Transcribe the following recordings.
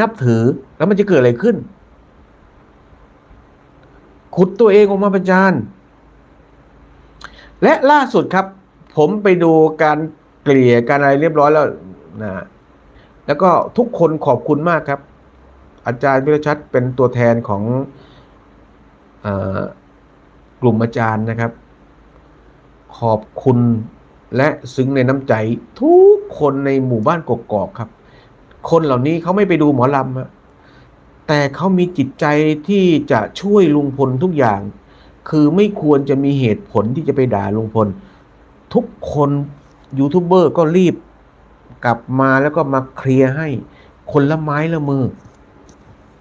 นับถือแล้วมันจะเกิดอะไรขึ้น ขุดตัวเองออกมาประจานและล่าสุดครับ ผมไปดูการเกลี่ยการอะไรเรียบร้อยแล้วนะแล้วก็ทุกคนขอบคุณมากครับ อาจารย์วิรชัดเป็นตัวแทนของอกลุ่มอาจารย์นะครับ ขอบคุณและซึ้งในน้ำใจทุกคนในหมู่บ้านกกอกครับ คนเหล่านี้เขาไม่ไปดูหมอลำแต่เขามีจิตใจที่จะช่วยลุงพลทุกอย่าง คือไม่ควรจะมีเหตุผลที่จะไปด่าลุงพล ทุกคนยูทูบเบอร์ก็รีบกลับมาแล้วก็มาเคลียร์ให้คนละไม้ละมือ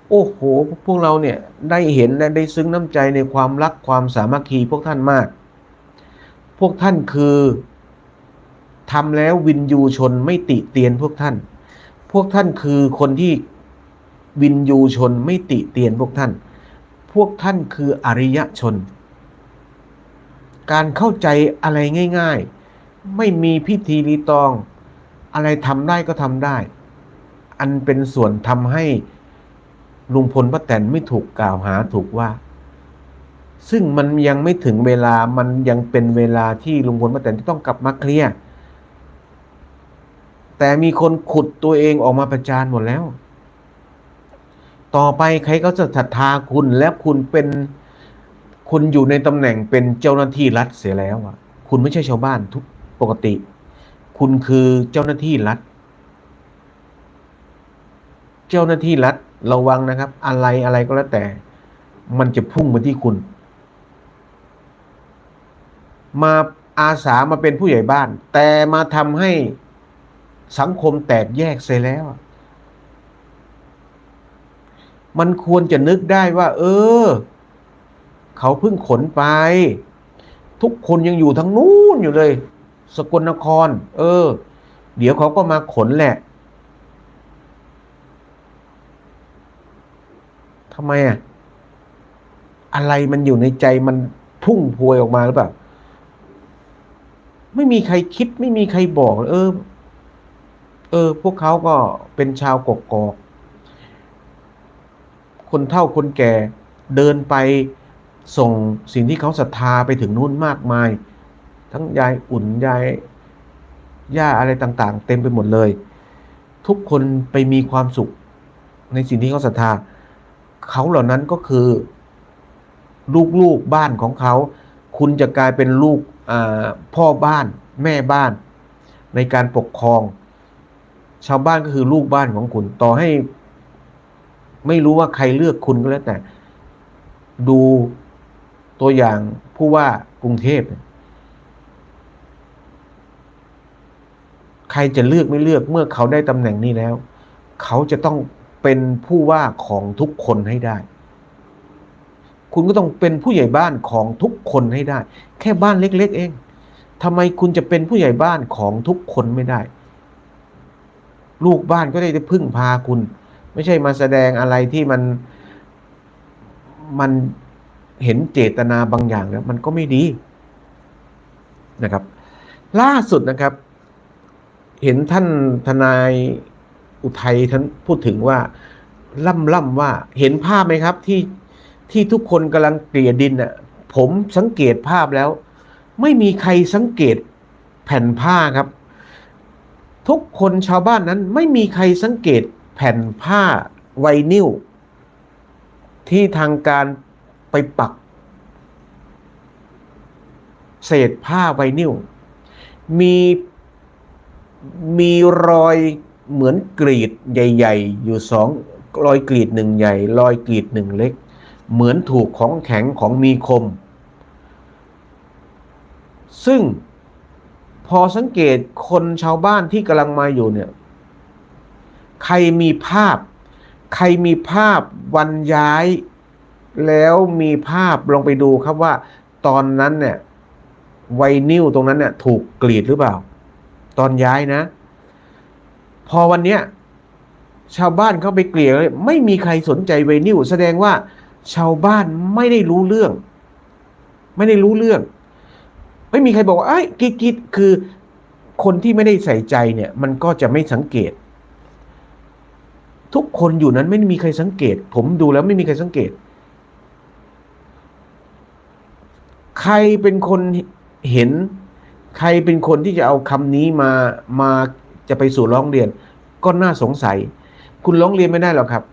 โอ้โห พวกเราเนี่ยได้เห็นและได้ซึ้งน้ำใจในความรักความสามัคคีพวกท่านมาก พวกท่านคือทำแล้ววินยูชนไม่ติเตียนพวกท่าน วกท่านคือคนที่วินยูชนไม่ติเตียนพวกท่าน พวกท่านคืออริยชน การเข้าใจอะไรง่าย ๆ ไม่มีพิธีรีตอง อะไรทำได้ก็ทำได้ อันเป็นส่วนทำให้ลุงพลป้าแตนไม่ถูกกล่าวหาถูกว่า ซึ่งมันยังไม่ถึงเวลามันยังเป็นเวลาที่ลุงพลป้าแตนจะต้องกลับมาเคลียร์ แต่มีคนขุดตัวเองออกมาประจานหมดแล้ว ต่อไปใครก็จะศรัทธาคุณและคุณเป็นคุณอยู่ในตำแหน่งเป็นเจ้าหน้าที่รัฐเสียแล้วอะ คุณไม่ใช่ชาวบ้านทุกปกติ คุณคือเจ้าหน้าที่รัฐ เจ้าหน้าที่รัฐระวังนะครับ อะไรอะไรก็แล้วแต่ มันจะพุ่งมาที่คุณ มาอาสามาเป็นผู้ใหญ่บ้าน แต่มาทำให้ สังคมแตกแยกเสียแล้ว มันควรจะนึกได้ว่า เออ เขาเพิ่งขนไป ทุกคนยังอยู่ทั้งนู้นอยู่เลย สกลนคร เออ เดี๋ยวเขาก็มาขนแหละทำไมอะอะไรมันอยู่ในใจมันพุ่งพวยออกมาหรือเปล่า ไม่มีใครคิดไม่มีใครบอก เออ เออ พวกเขาก็เป็นชาวกกอกคนเฒ่าคนแก่เดินไปส่งสิ่งที่เขาศรัทธาไปถึงนู่นมากมาย ทั้งยายอุ่นยายย่าอะไรต่างๆ เต็มไปหมดเลย ทุกคนไปมีความสุขในสิ่งที่เขาศรัทธา เขาเหล่านั้นก็คือ ลูกๆบ้านของเขา คุณจะกลายเป็นลูกพ่อบ้าน แม่บ้าน ในการปกครอง ชาวบ้านก็คือลูกบ้านของคุณ ต่อให้ ไม่รู้ว่าใครเลือกคุณก็แล้วแต่ ดูตัวอย่างผู้ว่ากรุงเทพใครจะเลือกไม่เลือกเมื่อเขาได้ตำแหน่งนี้แล้ว เขาจะต้องเป็นผู้ว่าของทุกคนให้ได้ คุณก็ต้องเป็นผู้ใหญ่บ้านของทุกคนให้ได้ แค่บ้านเล็ก ๆ เองทำไมคุณจะเป็นผู้ใหญ่บ้านของทุกคนไม่ได้ ลูกบ้านก็ได้พึ่งพาคุณ ไม่ใช่มาแสดงอะไรที่มันมันเห็นเจตนาบางอย่างแล้วมันก็ไม่ดีนะครับ ล่าสุดนะครับ เห็นท่านทนายอุทัยท่านพูดถึงว่าล่ำล่ำว่าเห็นภาพไหมครับที่ที่ทุกคนกำลังเกลี่ยดินน่ะผมสังเกตภาพแล้ว ไม่มีใครสังเกตแผ่นผ้าครับ ทุกคนชาวบ้านนั้นไม่มีใครสังเกตแผ่นผ้าไวนิลที่ทางการไปปัก เศษผ้าไวนิลมีมีรอยเหมือนกรีดใหญ่ ๆ อยู่สองรอยกรีดหนึ่งใหญ่ รอยกรีดหนึ่งเล็ก เหมือนถูกของแข็งของมีคม ซึ่ง พอสังเกตคนชาวบ้านที่กำลังมาอยู่เนี่ย ใครมีภาพ ใครมีภาพวันย้าย แล้วมีภาพลองไปดูครับว่า ตอนนั้นเนี่ยไวนิลตรงนั้นเนี่ย ถูกกรีดหรือเปล่า ตอนย้ายนะ พอวันเนี้ยชาวบ้านเขาไปเกลี่ยไม่มีใครสนใจไวนิลแสดงว่า ชาวบ้านไม่ได้รู้เรื่อง ไม่ได้รู้เรื่อง ไม่มีใครบอกว่าไอ้กิ๊กกิ๊กคือคนที่ไม่ได้ใส่ใจเนี่ย มันก็จะไม่สังเกต ทุกคนอยู่นั้นไม่มีใครสังเกต ผมดูแล้วไม่มีใครสังเกต ใครเป็นคนเห็น ใครเป็นคนที่จะเอาคำนี้มามาจะไปสู่ร้องเรียน ก็น่าสงสัย คุณร้องเรียนไม่ได้หรอกครับ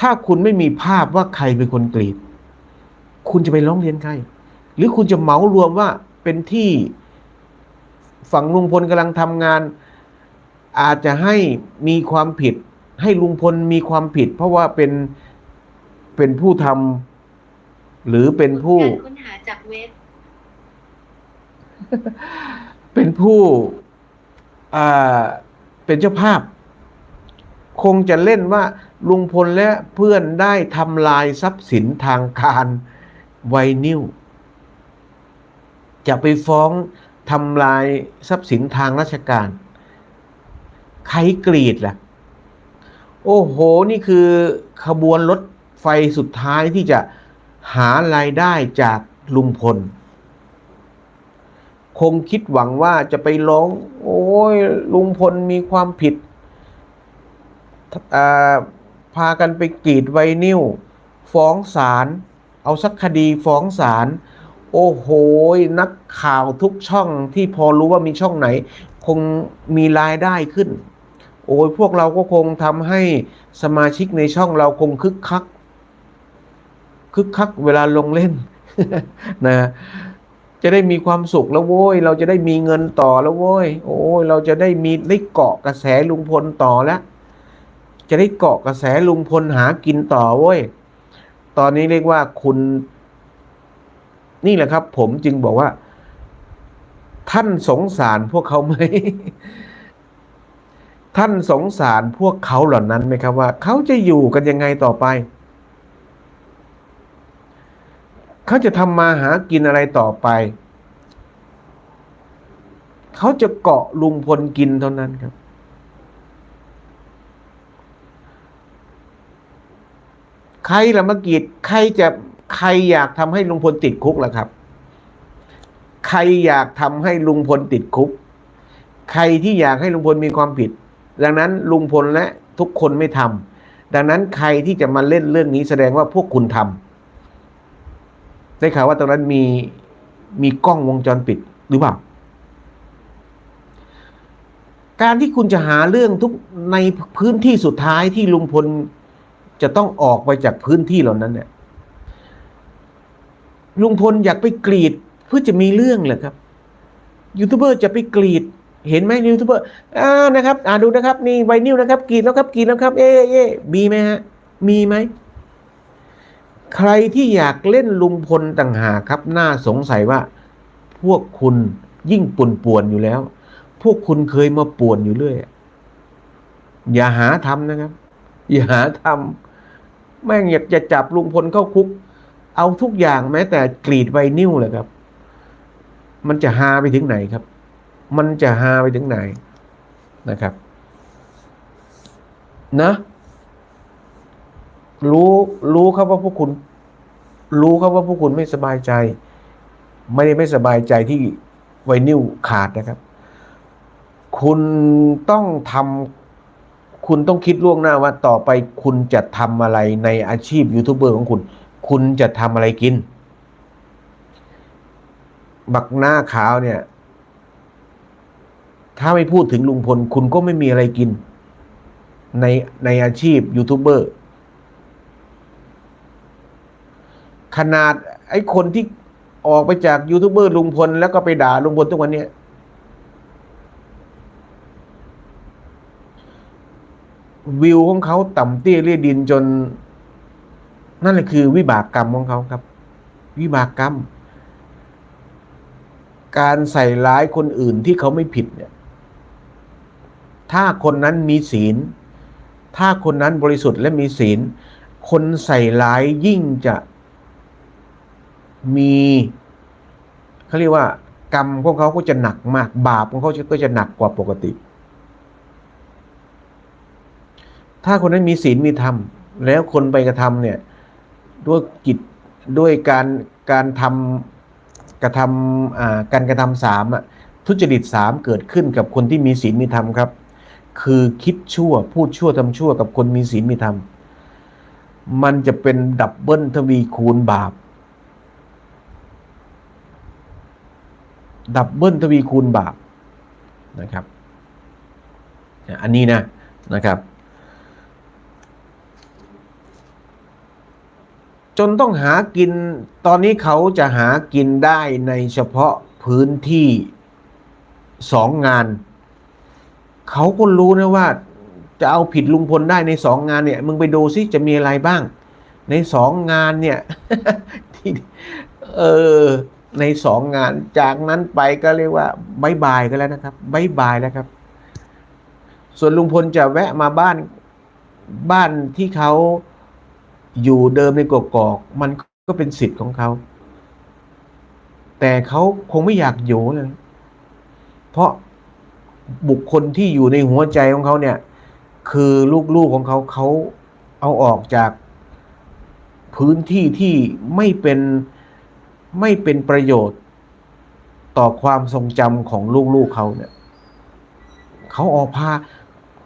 ถ้าคุณไม่มีภาพว่าใครเป็นคนกรีด คุณจะไปร้องเรียนใคร หรือคุณจะเหมารวมว่าเป็นที่ฝั่งลุงพลกำลังทำงาน อาจจะให้มีความผิด ให้ลุงพลมีความผิด เพราะว่าเป็นเป็นผู้ทำหรือเป็นผู้การค้นหาจากเว็บเป็นผู้อ่าเป็นเจ้าภาพ คงจะเล่นว่าลุงพลและเพื่อนได้ทำลายทรัพย์สินทางการ ไวนิวจะไปฟ้องทำลายทรัพย์สินทางราชการ ใครกรีดล่ะ โอ้โห นี่คือขบวนรถไฟสุดท้ายที่จะหารายได้จากลุงพล คงคิดหวังว่าจะไปร้อง โอ้ยลุงพลมีความผิด พากันไปกรีดไวนิวฟ้องศาล เอาสักคดีฟ้องศาลโอ้โหนักข่าวทุกช่องที่พอรู้ว่ามีช่องไหน คงมีรายได้ขึ้น โอ้ยพวกเราก็คงทำให้สมาชิกในช่องเราคงคึกคัก คึกคักเวลาลงเล่นนะจะได้มีความสุขแล้วโว้ย เราจะได้มีเงินต่อแล้วโว้ย โอ้ย เราจะได้มีได้เกาะกระแสลุงพลต่อแล้ว จะได้เกาะกระแสลุงพลหากินต่อเว้ย ตอนนี้เรียกว่าคุณ นี่แหละครับ ผมจึงบอกว่า ท่านสงสารพวกเขาไหมท่านสงสารพวกเขาเหล่านั้นไหมครับว่า เขาจะอยู่กันยังไงต่อไป เขาจะทำมาหากินอะไรต่อไป เขาจะเกาะลุงพลกินเท่านั้นครับ ใครละมกีดใครจะใครอยากทำให้ลุงพลติดคุกล่ะครับ ใครอยากทำให้ลุงพลติดคุก ใครที่อยากให้ลุงพลมีความผิด ดังนั้นลุงพลและทุกคนไม่ทำดังนั้นใครที่จะมาเล่นเรื่องนี้แสดงว่าพวกคุณทำได้ข่าวว่าตรงนั้นมีมีกล้องวงจรปิดหรือเปล่าการที่คุณจะหาเรื่องทุกในพื้นที่สุดท้ายที่ลุงพล จะต้องออกไปจากพื้นที่เหล่านั้นเนี่ยลุงพลอยากไปกรีดเพื่อจะมีเรื่องเหรอครับยูทูบเบอร์จะไปกรีด เห็นไหมยูทูบเบอร์อ่านะครับ อ่าดูนะครับ นี่ไวนิวนะครับกรีดแล้วครับกรีดแล้วครับ เอ๊ะเอ๊ะมีไหมฮะ มีไหมใครที่อยากเล่นลุงพลต่างหากครับ น่าสงสัยว่า พวกคุณยิ่งป่วนป่วนๆอยู่แล้ว พวกคุณเคยมาป่วนอยู่เรื่อยอย่าหาทำนะครับ อย่าหาทำ แม่งอยากจะจับลุงพลเข้าคุก เอาทุกอย่างแม้แต่กรีดไวนิวเลยครับ มันจะหาไปถึงไหนครับ มันจะหาไปถึงไหนนะครับ นะ รู้รู้ครับว่าพวกคุณ รู้ครับว่าพวกคุณไม่สบายใจ ไม่ได้ไม่สบายใจที่ไวนิ้วขาดนะครับ คุณต้องทำ คุณต้องคิดล่วงหน้าว่าต่อไปคุณจะทำอะไรในอาชีพยูทูบเบอร์ของคุณ คุณจะทำอะไรกิน บักหน้าขาวเนี่ย ถ้าไม่พูดถึงลุงพล คุณก็ไม่มีอะไรกิน ในในอาชีพยูทูบเบอร์ขนาดไอ้คนที่ออกไปจากยูทูบเบอร์ลุงพลแล้วก็ไปด่าลุงพลทุกวันเนี้ วิวของเขาต่ำเตี้ยเรียดินจน นั่นแหละคือวิบากกรรมของเขาครับ วิบากกรรม การใส่ร้ายคนอื่นที่เขาไม่ผิดเนี่ย ถ้าคนนั้นมีศีล ถ้าคนนั้นบริสุทธิ์และมีศีล คนใส่ร้ายยิ่งจะมีเขาเรียกว่ากรรมของเขาก็จะหนักมาก บาปของเขาก็จะหนักกว่าปกติ ถ้าคนนั้นมีศีลมีธรรม แล้วคนไปกระทำเนี่ยด้วยกิจด้วยการการทำกระทำการกระทำสามอะทุจริตสามเกิดขึ้นกับคนที่มีศีลมีธรรมครับ คือคิดชั่วพูดชั่วทำชั่วกับคนมีศีลมีธรรม มันจะเป็นดับเบิลทวีคูณบาป ดับเบิลทวีคูณบาปนะครับ อันนี้นะนะครับ จนต้องหากิน ตอนนี้เขาจะหากินได้ในเฉพาะพื้นที่สองงาน เขาก็รู้นะว่า จะเอาผิดลุงพลได้ในสองงานเนี่ย มึงไปดูซิจะมีอะไรบ้าง ในสองงานเนี่ยที่เออในสองงานจากนั้นไปก็เรียกว่าบายบายกันแล้วนะครับบายบายแล้วครับ ส่วนลุงพลจะแวะมาบ้านบ้านที่เขา อยู่เดิมในกกอก มันก็เป็นสิทธิ์ของเขา แต่เขาคงไม่อยากอยู่เลยเพราะบุคคลที่อยู่ในหัวใจของเขาเนี่ย คือลูกๆของเขาเขาเอาออกจากพื้นที่ที่ไม่เป็นไม่เป็นประโยชน์ต่อความทรงจำของลูกๆเขาเนี่ยเขาออกพา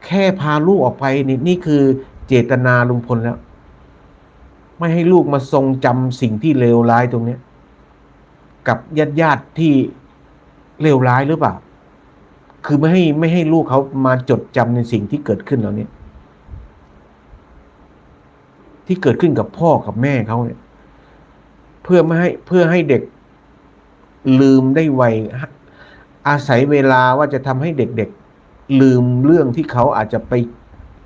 แค่พาลูกออกไปนี่นี่คือเจตนาลุงพลแล้ว ไม่ให้ลูกมาทรงจำสิ่งที่เลวร้ายตรงเนี้ยกับญาติญาติที่เลวร้ายหรือเปล่า คือไม่ให้ไม่ให้ลูกเขามาจดจำในสิ่งที่เกิดขึ้นเหล่านี้ที่เกิดขึ้นกับพ่อกับแม่เขาเนี่ย เพื่อไม่ให้เพื่อให้เด็กลืมได้ไวอาศัยเวลาว่าจะทำให้เด็กๆลืมเรื่องที่เขาอาจจะไป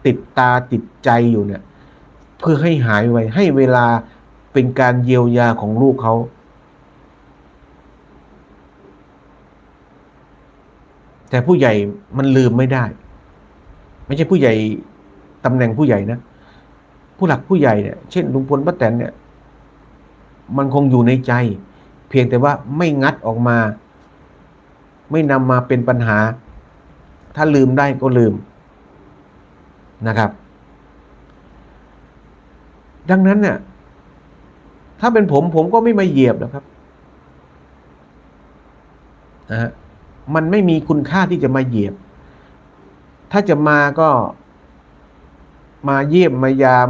ติดตาติดใจอยู่เนี่ย เพื่อให้หายไวให้เวลาเป็นการเยียวยาของลูกเขา แต่ผู้ใหญ่มันลืมไม่ได้ ไม่ใช่ผู้ใหญ่ตำแหน่งผู้ใหญ่นะ ผู้หลักผู้ใหญ่เนี่ยเช่นลุงพลป้าแตนเนี่ย มันคงอยู่ในใจ เพียงแต่ว่าไม่งัดออกมา ไม่นำมาเป็นปัญหา ถ้าลืมได้ก็ลืมนะครับ ดังนั้นเนี่ยถ้าเป็นผมผมก็ไม่มาเหยียบนะครับนะฮะมันไม่มีคุณค่าที่จะมาเหยียบ ถ้าจะมาก็ มาเยี่ยมมายาม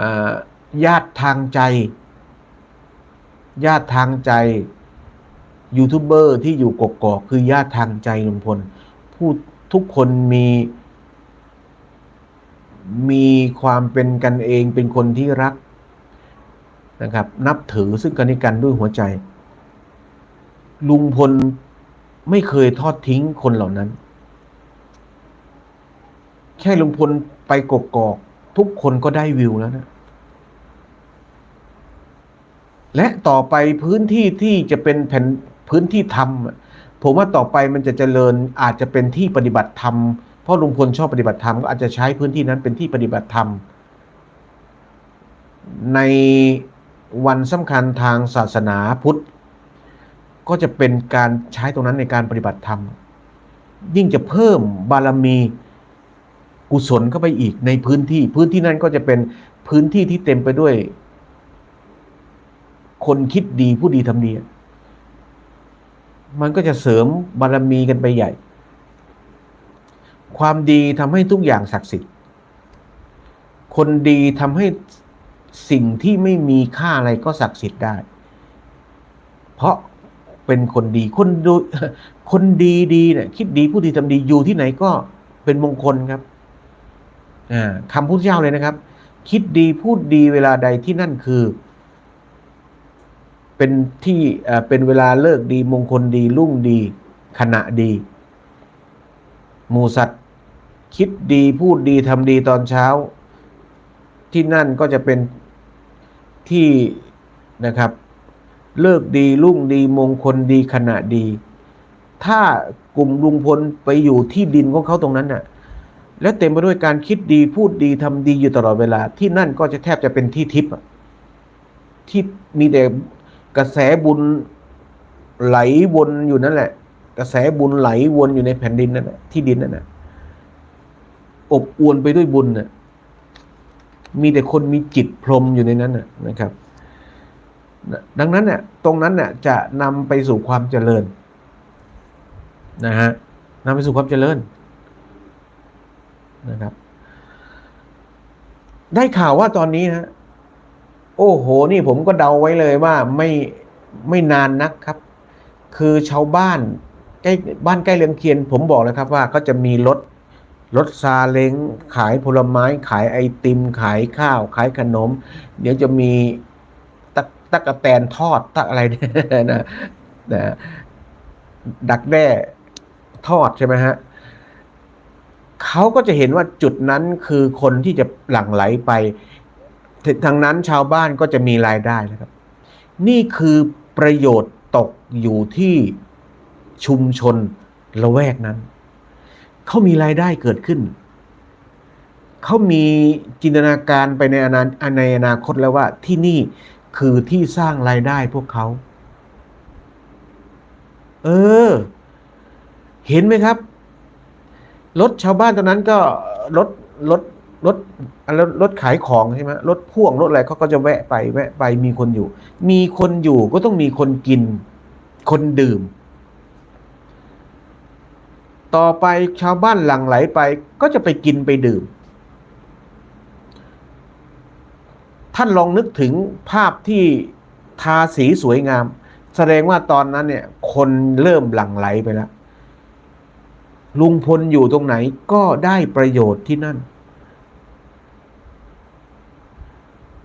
อ่าญาติทางใจ ญาติทางใจยูทูบเบอร์ที่อยู่กกอกคือญาติทางใจลุงพลผู้ทุกคนมี มีความเป็นกันเองเป็นคนที่รักนะครับ นับถือซึ่งกันและกันด้วยหัวใจ ลุงพลไม่เคยทอดทิ้งคนเหล่านั้น แค่ลุงพลไปกกอกทุกคนก็ได้วิวแล้วนะ และต่อไปพื้นที่ที่จะเป็นแผ่นพื้นที่ธรรม ผมว่าต่อไปมันจะเจริญอาจจะเป็นที่ปฏิบัติธรรม เพราะลุงพลชอบปฏิบัติธรรมก็อาจจะใช้พื้นที่นั้นเป็นที่ปฏิบัติธรรม ในวันสำคัญทางศาสนาพุทธ ก็จะเป็นการใช้ตรงนั้นในการปฏิบัติธรรม ยิ่งจะเพิ่มบารมีกุศลเข้าไปอีกในพื้นที่ พื้นที่นั้นก็จะเป็นพื้นที่ที่เต็มไปด้วย คนคิดดีผู้ดีทำดี มันก็จะเสริมบารมีกันไปใหญ่ ความดีทำให้ทุกอย่างศักดิ์สิทธิ์ คนดีทำให้สิ่งที่ไม่มีค่าอะไรก็ศักดิ์สิทธิ์ได้ เพราะเป็นคนดี คนดูคนดีดีเนี่ยคิดดีผู้ดีทำดีอยู่ที่ไหนก็เป็นมงคลครับอ่าคำพูดเจ้าเลยนะครับ คิดดีพูดดีเวลาใดที่นั่นคือ เป็นที่เอ่อเป็นเวลาเลิกดีมงคลดีรุ่งดีขณะดีหมูสัตว์ คิดดีพูดดีทำดีตอนเช้า ที่นั่นก็จะเป็นที่นะครับ เลิกดีรุ่งดีมงคลดีขณะดี ถ้ากลุ่มลุงพลไปอยู่ที่ดินของเขาตรงนั้นน่ะ และเต็มไปด้วยการคิดดีพูดดีทำดีอยู่ตลอดเวลา ที่นั่นก็จะแทบจะเป็นที่ทิพย์ที่มีแต่กระแสบุญไหลวนอยู่นั่นแหละ กระแสบุญไหลวนอยู่ในแผ่นดินนั่นแหละที่ดินนั่นน่ะ อบอวลไปด้วยบุญน่ะมีแต่คนมีจิตพรหมอยู่ในนั้นน่ะนะครับ ดังนั้นเนี่ยตรงนั้นเนี่ยจะนำไปสู่ความเจริญนะฮะนำไปสู่ความเจริญนะครับ ได้ข่าวว่าตอนนี้ฮะโอ้โห นี่ผมก็เดาไว้เลยว่าไม่ไม่นานนักครับ คือชาวบ้านใกล้บ้านใกล้เรือนเคียน ผมบอกเลยครับว่าก็จะมีรถ รถซาเล้งขายผลไม้ขายไอติม ขายข้าว ขายขนม เดี๋ยวจะมีตะตะกะแตนทอดตะอะไรเนี่ยนะนะดักแด้ทอดใช่ไหมฮะเขาก็จะเห็นว่าจุดนั้นคือคนที่จะหลั่งไหลไปทางนั้นชาวบ้านก็จะมีรายได้นะครับ นี่คือประโยชน์ตกอยู่ที่ชุมชนละแวกนั้น เขามีรายได้เกิดขึ้น เขามีจินตนาการไปในอนาในอนาคตแล้วว่าที่นี่คือที่สร้างรายได้พวกเขา เออ เห็นไหมครับ รถชาวบ้านตอนนั้นก็รถรถรถรถรถขายของใช่ไหมรถพ่วงรถอะไรเขาก็จะแวะไปแวะไปมีคนอยู่ มีคนอยู่ก็ต้องมีคนกิน คนดื่ม ต่อไปชาวบ้านหลั่งไหลไป ก็จะไปกินไปดื่ม ท่านลองนึกถึงภาพที่ทาสีสวยงาม แสดงว่าตอนนั้นเนี่ย คนเริ่มหลั่งไหลไปแล้ว ลุงพลอยู่ตรงไหนก็ได้ประโยชน์ที่นั่น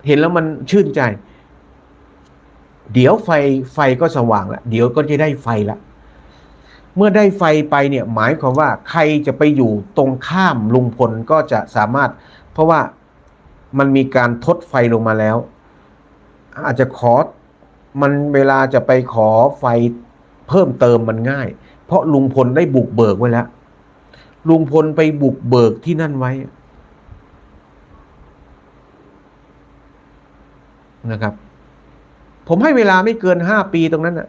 เห็นแล้วมันชื่นใจ เดี๋ยวไฟไฟก็สว่างละเดี๋ยวก็จะได้ไฟละ เมื่อได้ไฟไปเนี่ยหมายความว่าใครจะไปอยู่ตรงข้ามลุงพลก็จะสามารถ เพราะว่ามันมีการทดไฟลงมาแล้ว อาจจะขอมันเวลาจะไปขอไฟเพิ่มเติมมันง่าย เพราะลุงพลได้บุกเบิกไว้แล้วลุงพลไปบุกเบิกที่นั่นไว้นะครับ ผมให้เวลาไม่เกินห้าปีตรงนั้นนะ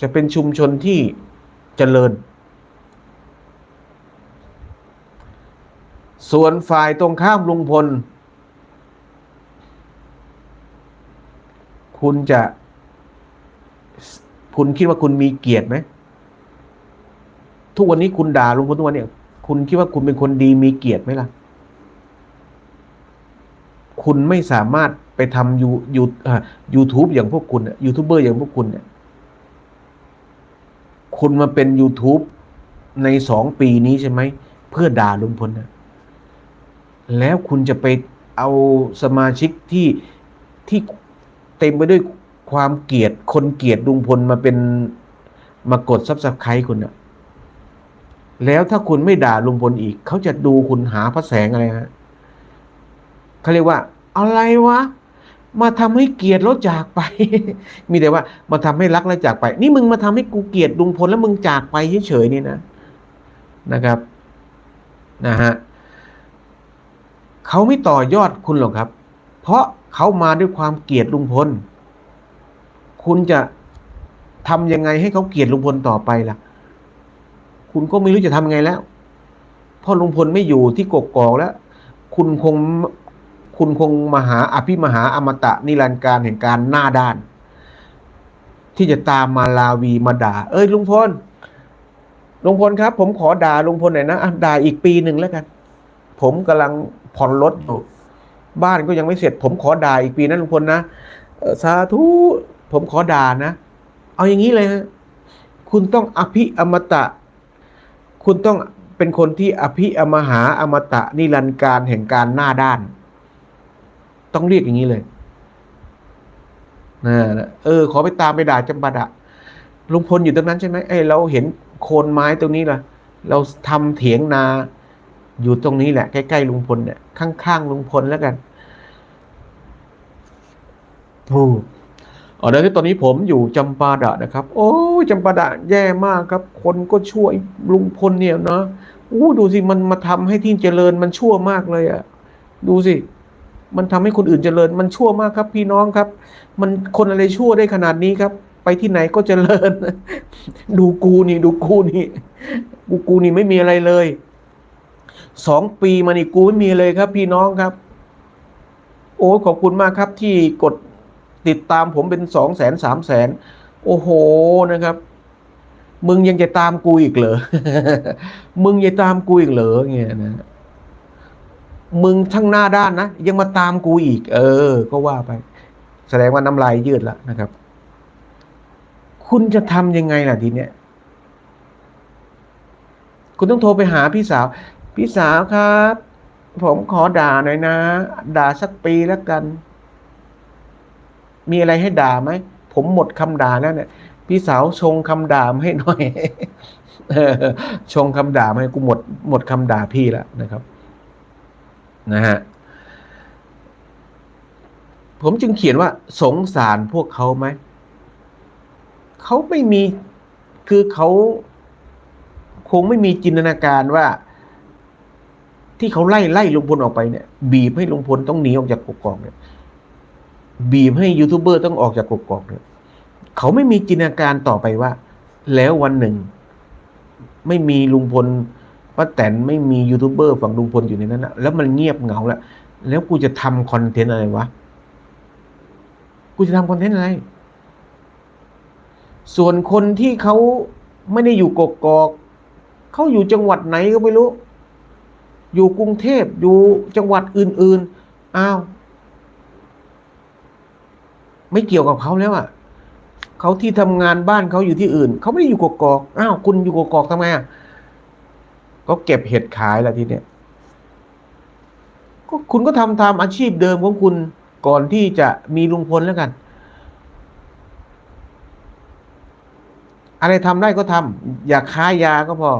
จะเป็นชุมชนที่ เจริญ ส่วนฝ่ายตรงข้ามลุงพล คุณจะ คุณคิดว่าคุณมีเกียรติไหม ทุกวันนี้คุณด่าลุงพลทุกวันเนี่ยคุณคิดว่าคุณเป็นคนดีมีเกียรติไหมล่ะ คุณไม่สามารถไปทำยูยูยูทูบอย่างพวกคุณยูทูบเบอร์อย่างพวกคุณเนี่ย คุณมาเป็น YouTube ในสองปีนี้ใช่ไหม เพื่อด่าลุงพลนะแล้วคุณจะไปเอาสมาชิกที่ที่เต็มไปด้วยความเกลียดคนเกลียดลุงพลมาเป็นมากดซับสไครต์คุณอะแล้วถ้าคุณไม่ด่าลุงพลอีก เขาจะดูคุณหาพระแสงอะไรฮะเขาเรียกว่า อะไรวะ มาทำให้เกลียดแล้วจากไป มีแต่ว่ามาทำให้รักแล้วจากไป นี่มึงมาทำให้กูเกลียดลุงพลแล้วมึงจากไปเฉยๆนี่นะนะครับนะฮะเขาไม่ต่อยอดคุณหรอกครับ เพราะเขามาด้วยความเกลียดลุงพล คุณจะทำยังไงให้เขาเกลียดลุงพลต่อไปล่ะ คุณก็ไม่รู้จะทำไงแล้วเพราะลุงพลไม่อยู่ที่กกอกแล้ว คุณคง คุณคงมหาอภิมหาอมตะนิรันดร์การแห่งการหน้าด้าน ที่จะตามมาลาวีมาด่า เอ้ยลุงพลลุงพลครับ ผมขอด่าลุงพลหน่อยนะะด่าอีกปีหนึ่งแล้วกัน ผมกำลังผ่อนรถอยู่บ้านก็ยังไม่เสร็จ ผมขอด่าอีกปีนะลุงพลนะสาธุผมขอด่านะ เอาอย่างนี้เลยฮะคุณต้องอภิอมตะ คุณต้องเป็นคนที่อภิอมหาอมตะนิรันดร์การแห่งการหน้าด้าน ต้องเรียกอย่างนี้เลยนะเออ ขอไปตามไปด่าจำปาดะลุงพลอยู่ตรงนั้นใช่ไหมเอ้เราเห็นโคนไม้ตรงนี้ล่ะ เราทำเถียงนา อยู่ตรงนี้แหละ ใกล้ๆลุงพลเนี่ยข้างๆลุงพลแล้วกันโอ้อ๋อเดี๋ยวที่ตอนนี้ผมอยู่จำปาดะนะครับ โอ้จำปาดะแย่มากครับ คนก็ช่วยลุงพลเนี่ยเนาะอู้ดูสิมันมาทำให้ที่เจริญมันชั่วมากเลยอะดูสิ มันทำให้คนอื่นเจริญ มันชั่วมากครับ พี่น้องครับ มันคนอะไรชั่วได้ขนาดนี้ครับ ไปที่ไหนก็เจริญ ดูกูนี่ดูกูนี่กูกูนี่ไม่มีอะไรเลยสองปีมานี่กูไม่มีเลยครับ พี่น้องครับ โอ้ขอบคุณมากครับ ที่กดติดตามผมเป็นสองแสนสามแสนโอ้โหนะครับ มึงยังจะตามกูอีกเหรอ มึงยังตามกูอีกเหรอเงี้ยนะ มึงทั้งหน้าด้านนะ ยังมาตามกูอีก เออ ก็ว่าไป แสดงว่าน้ำลายยืดแล้วนะครับ คุณจะทำยังไงล่ะทีเนี้ยคุณต้องโทรไปหาพี่สาว พี่สาวครับ ผมขอด่าหน่อยนะ ด่าสักปีแล้วกัน มีอะไรให้ด่าไหม ผมหมดคำด่าแล้วเนี่ย พี่สาวชงคำด่ามาให้หน่อยชงคำด่ามาให้กูหมดหมดคำด่าพี่แล้วนะครับ นะฮะผมจึงเขียนว่าสงสารพวกเขาไหม เขาไม่มีคือเขาคงไม่มีจินตนาการว่า ที่เขาไล่ไล่ลุงพลออกไปเนี่ย บีบให้ลุงพลต้องหนีออกจากกกอกเนี่ย บีบให้ยูทูบเบอร์ต้องออกจากกกอกเนี่ยเขาไม่มีจินตนาการต่อไปว่า แล้ววันหนึ่ง ไม่มีลุงพล ป้าแตนไม่มียูทูบเบอร์ฝั่งลุงพลอยู่ในนั้นนะแล้วมันเงียบเหงาแล้วแล้วกูจะทำคอนเทนต์อะไรวะ กูจะทำคอนเทนต์อะไร ส่วนคนที่เขาไม่ได้อยู่กกอกเขาอยู่จังหวัดไหนก็ไม่รู้ อยู่กรุงเทพอยู่จังหวัดอื่น ๆ อ้าว ไม่เกี่ยวกับเขาแล้วอะเขาที่ทำงานบ้านเขาอยู่ที่อื่น เขาไม่ได้อยู่กกอก อ้าว คุณอยู่กกอกทำไมอะ ก็เก็บเห็ดขายละทีเนี้ยก็คุณก็ทำตามอาชีพเดิมของคุณก่อนที่จะมีลุงพลแล้วกัน อะไรทำได้ก็ทำอย่าค้ายาก็พอ